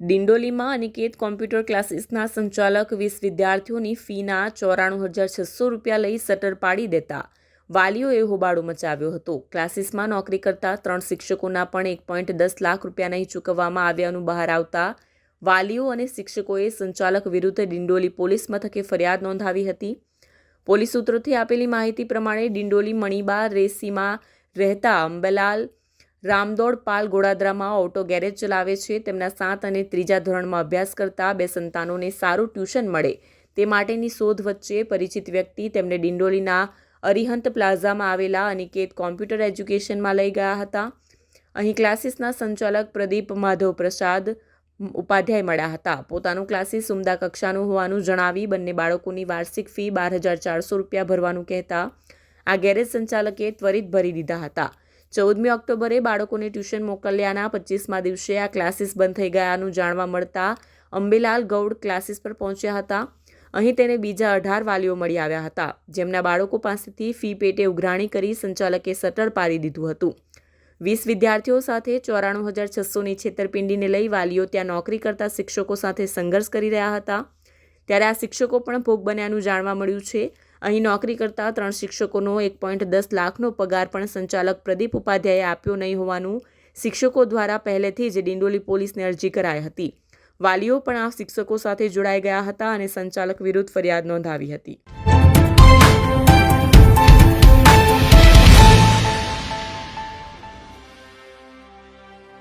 ડિંડોલીમાં Aniket computer ક્લાસીસના સંચાલક વીસ વિદ્યાર્થીઓની ફીના ચોરાણું હજાર છસો રૂપિયા લઈ શટર પાડી દેતા. વાલીઓએ હોબાળો મચાવ્યો હતો. ક્લાસીસમાં નોકરી કરતા ત્રણ શિક્ષકોના પણ એક પોઈન્ટ દસ લાખ રૂપિયા નહીં ચૂકવવામાં આવ્યાનું બહાર આવતા વાલીઓ અને શિક્ષકોએ સંચાલક વિરુદ્ધ ડિંડોલી પોલીસ મથકે ફરિયાદ નોંધાવી હતી. પોલીસ સૂત્રોથી આપેલી માહિતી પ્રમાણે ડિંડોલી મણીબા રેસીમાં રહેતા અંબેલાલ રામદોડ પાલ ગોડાદરામાં ઓટો ગેરેજ ચલાવે છે. તેમના સાત અને ત્રીજા ધોરણમાં અભ્યાસ કરતા બે સંતાનોને સારું ટ્યુશન મળે. તે માટેની શોધ વચ્ચે પરિચિત વ્યક્તિ તેમને ડિંડોલીના અરિહંત પ્લાઝામાં આવેલા અનિકેત કોમ્પ્યુટર એજ્યુકેશનમાં લઈ ગયા હતા. અહીં ક્લાસીસના સંચાલક પ્રદીપ માધવ પ્રસાદ ઉપાધ્યાય મળ્યા હતા. પોતાનું ક્લાસીસ ઉમદા કક્ષાનું હોવાનું જણાવી બંને બાળકોની વાર્ષિક ફી બાર હજાર ચારસો રૂપિયા ભરવાનું કહેતા આ ગેરેજ સંચાલકે ત્વરિત ભરી દીધા હતા. ચૌદમી ઓક્ટોબરે બાળકોને ટ્યુશન મોકલ્યાના પચીસમા દિવસે આ ક્લાસીસ બંધ થઈ ગયાનું જાણવા મળતા અંબેલાલ ગૌડ ક્લાસીસ પર પહોંચ્યા હતા. અહીં તેને બીજા અઢાર વાલીઓ મળી આવ્યા હતા, જેમના બાળકો પાસેથી ફી પેટે ઉઘરાણી કરી સંચાલકે સટર પાડી દીધું હતું. વીસ વિદ્યાર્થીઓ સાથે ચોરાણું હજાર છસોની છેતરપિંડીને લઈ વાલીઓ ત્યાં નોકરી કરતા શિક્ષકો સાથે સંઘર્ષ કરી રહ્યા હતા. ત્યારે આ શિક્ષકો પણ ભોગ બન્યાનું જાણવા મળ્યું છે. અહીં નોકરી કરતા ત્રણ શિક્ષકોનો એક પોઈન્ટ દસ લાખનો પગાર પણ સંચાલક પ્રદીપ ઉપાધ્યાયે આપ્યો નહીં હોવાનું શિક્ષકો દ્વારા પહેલેથી જ ડિંડોલી પોલીસને અરજી કરાઈ હતી. વાલીઓ પણ આ શિક્ષકો સાથે જોડાઈ ગયા હતા અને સંચાલક વિરુદ્ધ ફરિયાદ નોંધાવી હતી.